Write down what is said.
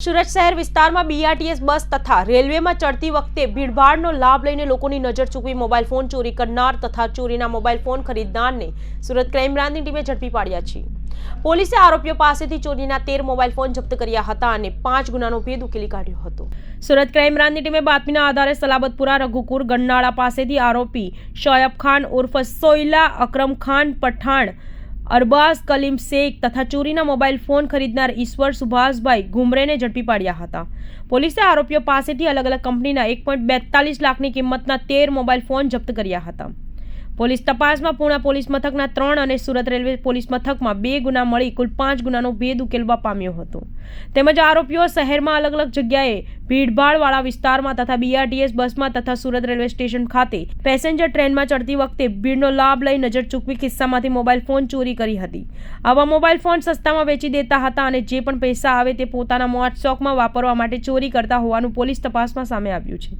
સુરત શહેર વિસ્તારમાં BRTS bus તથા રેલવેમાં ચડતી વખતે ભીડભાડનો લાભ લઈને લોકોની નજર ચૂકવી મોબાઈલ ફોન ચોરી કરનાર તથા ચોરીના મોબાઈલ ફોન ખરીદનારને સુરત ક્રાઇમ ટીમે ઝડપી પાડ્યા છે. પોલીસે આરોપીઓ પાસેથી ચોરીના તેર મોબાઈલ ફોન જપ્ત કર્યા હતા અને પાંચ ગુનાનો ભેદ ઉકેલી કાઢ્યો હતો. સુરત ક્રાઇમ બ્રાન્ચની ટીમે બાતમીના આધારે સલાબતપુરા, રઘુકુર ગન્નાળા પાસેથી આરોપી શોયબ ખાન ઉર્ફ સોયલા અક્રમ ખાન પઠાણ અરબાઝ કલીમ શેખ તથા ચોરીના મોબાઈલ ફોન ખરીદનાર ઈશ્વર સુભાષભાઈ ગુમરેને ઝડપી પાડ્યા હતા. પોલીસે આરોપીઓ પાસેથી અલગ અલગ કંપનીના એક પોઈન્ટ બેતાલીસ લાખની કિંમતના તેર મોબાઈલ ફોન જપ્ત કર્યા હતા. પોલીસ તપાસમાં પૂણા પોલીસ મથકના ત્રણ અને સુરત રેલવે પોલીસ મથકમાં બે ગુના મળી કુલ પાંચ ગુનાનો ભેદ ઉકેલવા પામ્યો હતો. તેમજ આરોપીઓ શહેરમાં અલગ અલગ જગ્યાએ ભીડભાડવાળા વિસ્તારમાં તથા બીઆરટીએસ બસમાં તથા સુરત રેલવે સ્ટેશન ખાતે પેસેન્જર ટ્રેનમાં ચડતી વખતે ભીડનો લાભ લઈ નજર ચૂકવી ખિસ્સામાંથી મોબાઈલ ફોન ચોરી કરી હતી. આવા મોબાઈલ ફોન સસ્તામાં વેચી દેતા હતા અને જે પણ પૈસા આવે તે પોતાના મોટ શોખમાં વાપરવા માટે ચોરી કરતા હોવાનું પોલીસ તપાસમાં સામે આવ્યું છે.